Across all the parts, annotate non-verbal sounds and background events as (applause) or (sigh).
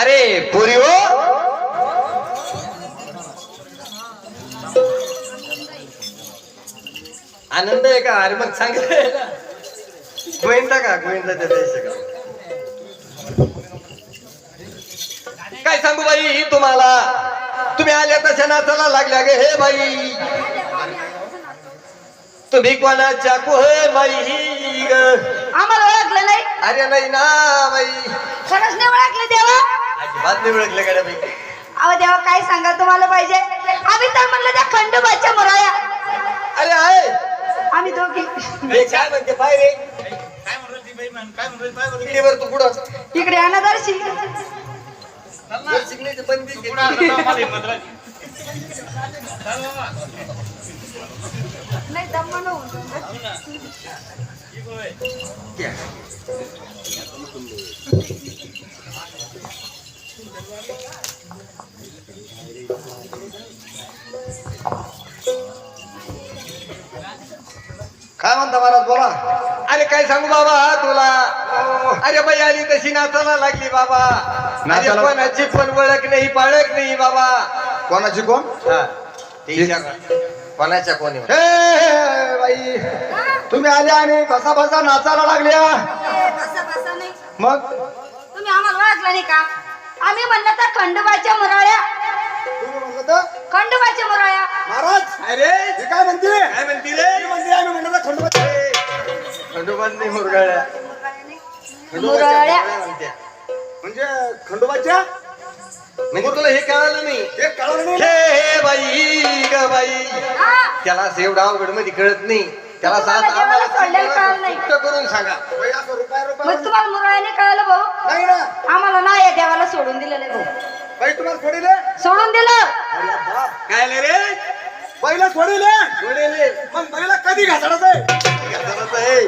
अरे पुरी हो. आनंद आहे का? अरे मग सांग. गोविंदा का? गोविंदाच्या देश काय सांगू बाई तुम्हाला? तुम्ही आल्या तशा नाचाला लागल्या गे हे बाई. तुम्ही कोणाच्या कुहे बाई ग? आम्हाला ओळखलं नाही. अरे नाही ना बाई. खरंच नाही ओळखलं देवा. अजिबात नाही ओळखलं गाड्या बाई अहो देवा काय सांगा तुम्हाला पाहिजे? आम्ही तर म्हणलं त्या खंडोबाच्या मुराया अरे आहे. आम्ही दोघी. काय म्हणते पाय रे. इकडे वर तू पुढं इकडे अनादर्शी वर शिकण्याची बंदी. नाही दम्मा नव्हतं. काय म्हणता महाराज बोला. अरे काय सांगू बाबा तुला? अरे बाई आली तशी नाचायला लागली बाबा. अरे नाचायला- कोणाची पण ओळख नाही पाळख नाही बाबा. कोणाची कोण? हा, ते. कोणाच्या कोणी? हे, बाई. तुम्ही आल्या आणि कसा बसा नाचायला लागल्या. ए, बसा, बसा नाही. मग? तुम्ही आम्हाला ओळखलं नाही का? आम्ही म्हणलं तर खंडोबाच्या मुराळ्या. तुम्ही म्हणलं तर? खंडोबाच्या मुराळ्या. महाराज अरे हे काय म्हणते? काय म्हणती रे? ती म्हणते आम्ही म्हणलं तर खंडोबा खंडोबात नाही मुरगाळ्या म्हणत्या. म्हणजे खंडोबाच्या? म्हणजे तुला हे कळालं नाही. हे कळलं नाही हे हे बाई ग बाई. हा, त्याला एवढं अवघडमध्ये कळत नाही. त्याला तुम्हाला जेवायला आम्हाला सोडलेलं कळलं नाही. स्पष्ट करून सांगा. बाई, असं रुपया रुपया मग तुम्हाला मुराळ्याने कळलं भाऊ? नाही ना. आम्हाला नाही या देवाला सोडून दिलेलं आहे भाऊ बाई तुम्हाला सोडिले? सोडून दिलं. अरे बाप. काय आलं रे? पहिला सोडिले? सोडेले. मग पहिला कधी घासाडायचं आहे? घातलंच आहे.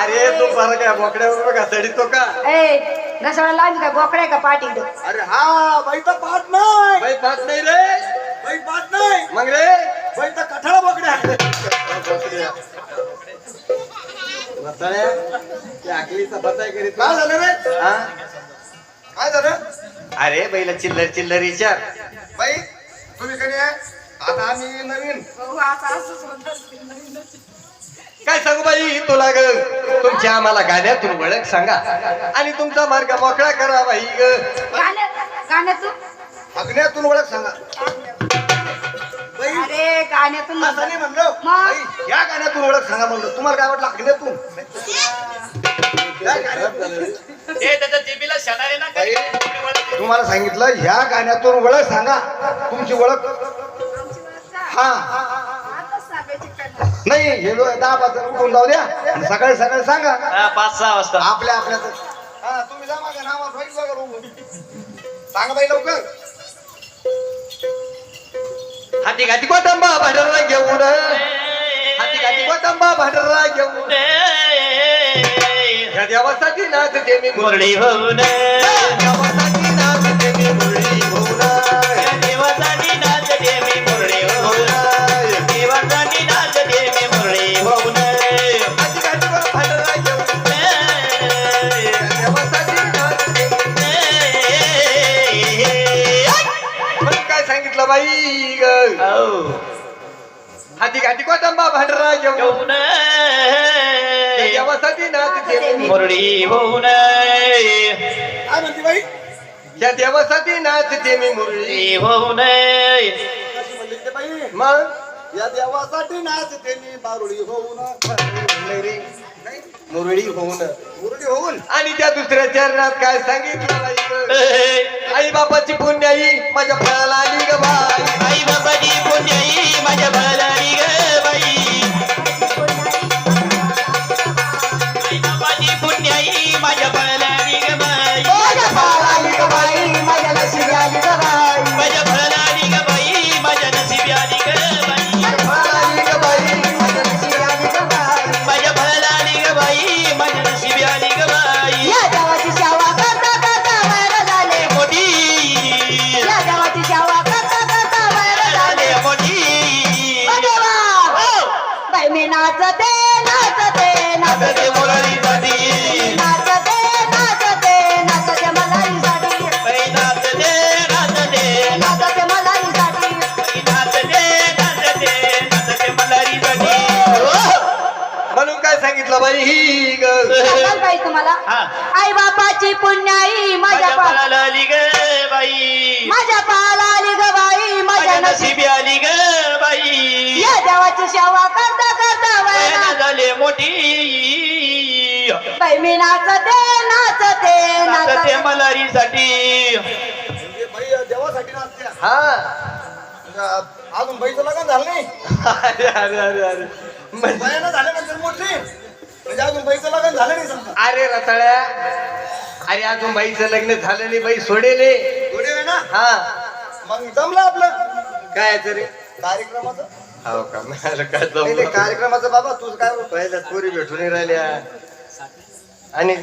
अरे तू फार काय बोकड्यावर घासडीतो का? ए घसडायला आम्ही काय बोकड्या का पाठी अरे हा बाई तर पाहत नाही. बाई पाहत नाही रे. बाई पाहत नाही. मग रे? बाई तर कठाळा बोकड्या त्या करीत. काय झालं रे? हा? काय झालं? अरे बैला चिल्लर चिल्लर विचार. बाई तुम्ही कधी आहे? आता आम्ही नवीन. काय सांगू बाई तुला ग तुमच्या आम्हाला गाण्यातून ओळख सांगा. आणि तुमचा मार्ग मोकळा करा बाई ग. गाण्यातून? अग्न्यातून ओळख सांगा. बाई अरे गाण्यातून असं नाही म्हणलं. बाई या गाण्यातून ओळख सांगा म्हणलं. तुम्हाला काय वाटलं अग्न्यातून? या गाण्यातून बाई, तुम्हाला सांगितलं ह्या गाण्यातून ओळख सांगा. तुमची ओळख. हा. नाही हे लोक दहा पाच उठून जाऊ द्या. आणि सकाळी सकाळी सांगा. पाच सहा वाजता. आपल्या आपल्याच हा तुम्ही जा माझ्या नावात होईल बघा बघू. सांगा बाई लवकर. हाती घाती कोटंबा भांडरा घेऊन. हाती घाती कोटंबा भांडरा घेऊन. नाचते मी मुरळी होऊन. देवासाठी नाचते मी मुरळी होऊन. देवासाठी नाचते मी मुरळी होऊन. देवासाठी नाचते मुरळी होऊन. काय सांगितलं बाई ग? हाती घाती कोटंबा भांडरा घेऊन. देवासाठी नाचते मी मुरळी होऊन. काय म्हणते बाई? देवासाठी नाचते मी मुरळी मुरळी होऊन. कशी म्हणली ते बाई? मग? या देवासाठी नाचते मी बारुडी होऊन. मुरळी होऊन. मुरडी होऊन? आणि त्या दुसऱ्या चरणात काय सांगितलं? आई बापाची पुण्याई माझ्या फळाला आली ग बाई. आई बाबाची पुण्याई माझ्या बालाडी ग. पाहिजे तुम्हाला? हा. आई बापाची पुण्याई माझ्या माझ्या पा बाळाला आली ग बाई. माझ्या पाला आली ग बाई माझ्या माझ्या नशीब नशिबी आली ग बाई. या देवाची सेवा करता करता वयानं वयाला झाले मोठी. बाई मी नाचते नाचते नाचते नाचते. मलारीसाठी. म्हणजे बाई देवासाठी नाचते. हा. अजून बाईचं लग्न झालं नाही? (laughs) अरे अरे अरे अरे. वयानं झाल्यानंतर मोठी. म्हणजे अजून बाईचं लग्न झालं नाही समजा. अरे रताळ्या. अरे अजून बाईचं लग्न झालं नाही बाई सोडेले. थोडे वेळ ना? हा. मग जमलं आपलं. काय तरी? कार्यक्रमाचं? हो का? मला काय नाही नाही, जमलं कार्यक्रमाचं बाबा तुझं काय पहिल्या पोरी भेटून नाही राहिल्या. आणि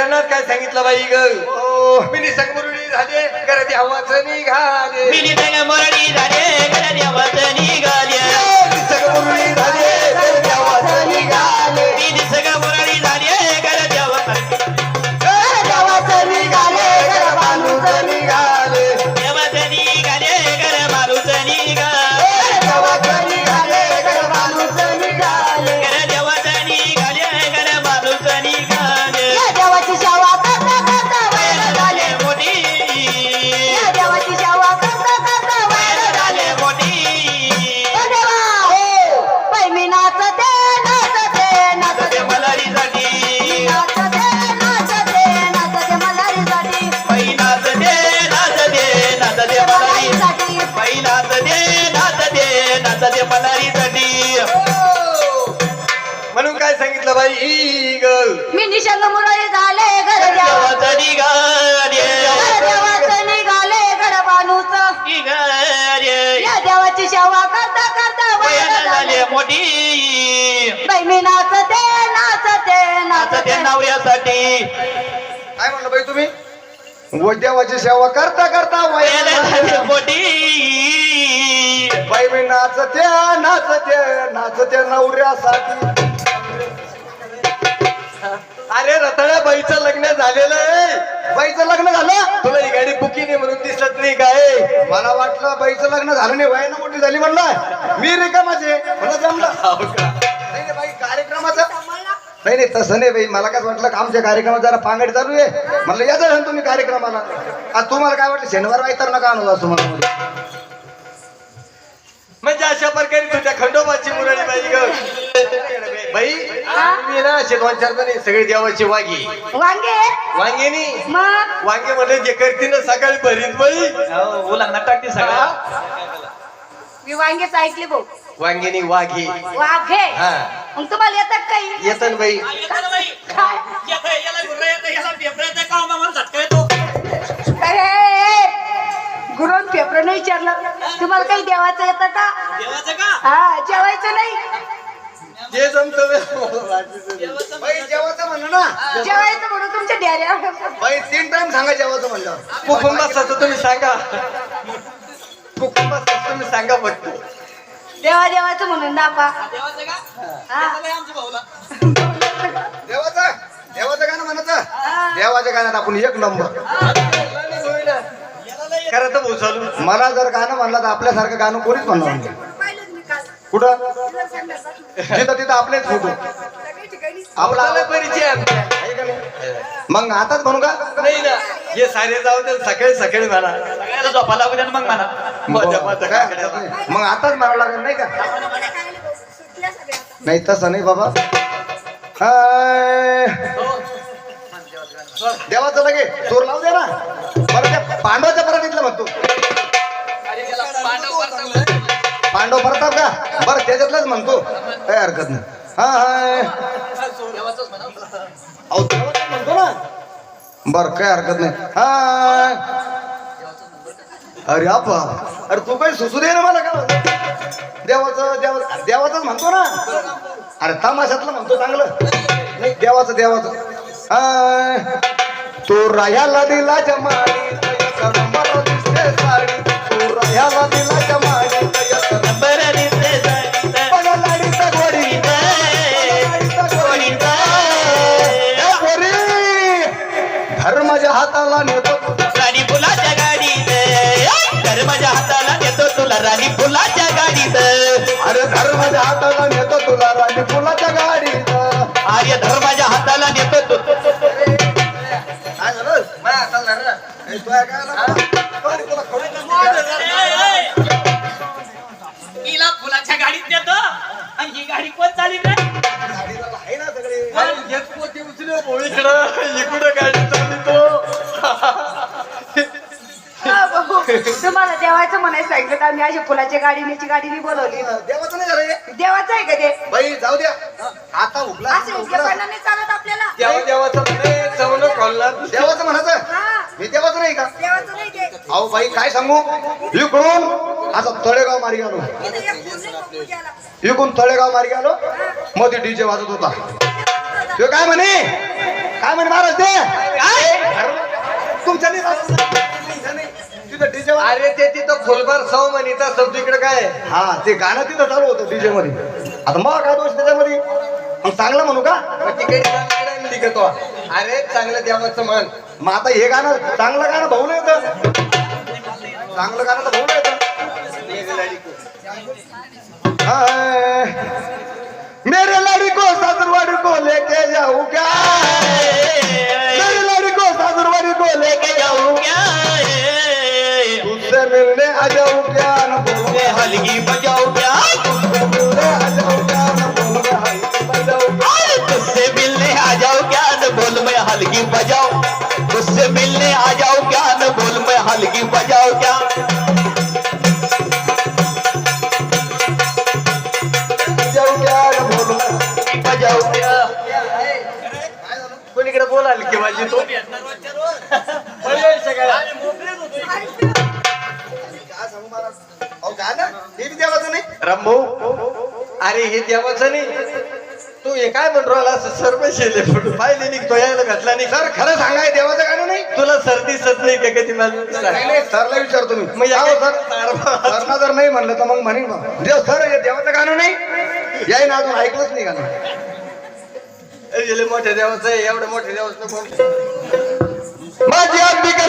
चरणात काय सांगितलं बाई ग? मी निसंगमुरळी झाले घरात हवाच निघाले. मुरळी झाले घर देवा देवाचं निघाले. घर देवाचं निघाले घर निघाले या देवाची सेवा करता करता वयानं वयाला झाले मोठी. बाई मी नाचते नाचते नाचते नाचते नवऱ्यासाठी. काय म्हणलं बाई तुम्ही? व देवाची सेवा करता करता वयानं झाले. मोठी. बाई मी नाचते नाचते नाचते नवऱ्यासाठी. अरे रताळ्या बाईचं लग्न झालेलं आहे. बाईचं लग्न झालं? तुला ही गाडी बुकी नाही म्हणून दिसत नाही काय मला वाटलं बाईचं लग्न झालं नाही वयानं मोठी झाली म्हणलं. मी रिकामाचे मला जमलं. हो का? नाही नाही बाई कार्यक्रमाचं नाही नाही तसं नाही बाई मला काय वाटलं का आमच्या कार्यक्रमात जरा पांगड चालू आहे. म्हणलं या जरा तुम्ही कार्यक्रमाला. आता तुम्हाला काय वाटलं शनिवार वाईतर नका आणू जास्त मला म्हणजे अशा प्रकारे तुझ्या खंडोबाची मुरळी बाई ग. मी ना असे दोन चार जण सगळे देवाची वागी वांगे? वांगेनी? मग? वांगे म्हणजे जे करते ना सकाळी भरीत बाई. ओलांना टाकते सगळं. मी वांगेच ऐकले भाऊ. वांगेनी वाघी. वाघे? हा. मग तुम्हाला येतात काही येत ना बाई. काय? अरे गुरुन पेपर नाही विचारलं. तुम्हाला काही देवाचं येतं का? हा जेवायचं नाही. जे जमत बाई जेवायचं म्हणलं ना? जेवायचं म्हणून तुमच्या डेऱ्या. बाई तीन टाइम सांगा जेवायचं म्हणलं. कुटुंबाचं तुम्ही सांगा. कुटुंबाचं तुम्ही सांगा फक्त देवा देवाचं म्हणून दापा हा. देवाचं देवाचं? गाणं म्हणायचं? देवाच्या गाण्यात आपण एक नंबर. खरं तर मला जर गाणं म्हणलं तर आपल्यासारखं गाणं कोणीच म्हणणार नाही. कुठं? जिथं तिथं आपलेच फोटो आपला आपल्याला परिचय आहे. आमच्या. आहे का नाही? मग आताच म्हणू का? नाही ना. हे सारे जाऊ दे सकाळी सकाळी म्हणा. सगळ्याला झोपा लागू द्या ना मग म्हणा. मजा मजा काय? काय हरकत नाही. मग आताच म्हणावं लागेल नाही का? नाही तसं नाही बाबा. हाय. देवाचं लगे चोर लावू दे ना. बरं त्या पांडवाच्या परत इथलं म्हणतो. पांडव पांडव प्रताप का? बरं त्याच्यातलंच म्हणतो. काही हरकत नाही. हा हा. म्हणतो ना. बरं काही हरकत नाही. हा. अरे आपा अरे तू काही सुचू दे ना मला का? देवाचं देवा देवाचंच म्हणतो ना. अरे तमाशातलं म्हणतो चांगलं. नाही देवाचं देवाचं. हा. तू राह्याला दिला जमाडी दिसते साडी तू राह्याला दिला राणी फुलाच्या गाडीत अरे धर्माच्या हाताला नेतो तुला राणी फुलाच्या गाडीत आर्य धर्माच्या हाताला नेतो तू काय झालं माझ्या हाताला धरलं ना. ए, तू आहे काय ना? अरे, तुला खडू हिला फुलाच्या गाडीत नेतो आणि ही गाडी कोण चालली रे गाडीला आहे ना सगळे इकडं गाडी चालली तो हा, भाऊ. तुम्हाला देवाचं म्हणायचं सांगितलं तर आम्ही अशी फुलाच्या गाडीनेची गाडीने बोलवली. देवाचं नाही झालं हे. देवाचं आहे का ते? बाई जाऊ द्या. आता हुकला असे उघडपणा नाही चालत आपल्याला. देवा देवाचं म्हणे चवणं खोलणार देवाचं म्हणायचं? हा. हे देवाचं नाही का? देवाचं नाही ते. अहो बाई काय सांगू? इकडून आता तळेगाव मार्गी गेलो इथं एक फुल नाही बघू द्यायला. इकडून तळेगाव मार्गी गेलो मध्ये डीजे वाजत होता. तो काय म्हणे? काय म्हणे महाराज ते? काय तुमच्या नाही वाजत. अरे ते तिथं फुलभर सौ म्हणीचा शब्द इकडे काय? हा ते गाणं तिथं चालू होतं डीजे मध्ये. आता मग काय दोष त्याच्यामध्ये. मग चांगलं म्हणू का? मग तिकडे अरे चांगलं देवाचं म्हण मग आता हे गाणं चांगलं गाणं भाऊ येतं चांगलं गाणं तर भाऊ येतं हाय. मेरे लड़को ससुरवाड़ी को लेके जाऊं क्या मेरे लड़को ससुरवाड़ी को लेके हल्की बजाओ मुझसे मिलने आ जाओ क्या न बोल मैं बजाओ क्या? हल्की बजाओ क्या? कोणीकडे माझी तो? हे देवाचं नाही? रामभाऊ अरे हे देवाचं नाही. तू हे काय म्हणतो सर्व शेले फोटो पाहिले तो यायला घातला नाही. सर खरं सांगाय देवाचं गाणं नाही? तुला सर्दी सत नाही का कधी मला? सरला विचारतो मी मग सर. जर नाही म्हणलं तर मग म्हणेन मग. देव सर हे देवाचं गाणं नाही? याय ना अजून ऐकलंच नाही गाणं. मोठ्या देवाचं आहे, एवढं मोठ्या देवाचं कोण माझी अंबिका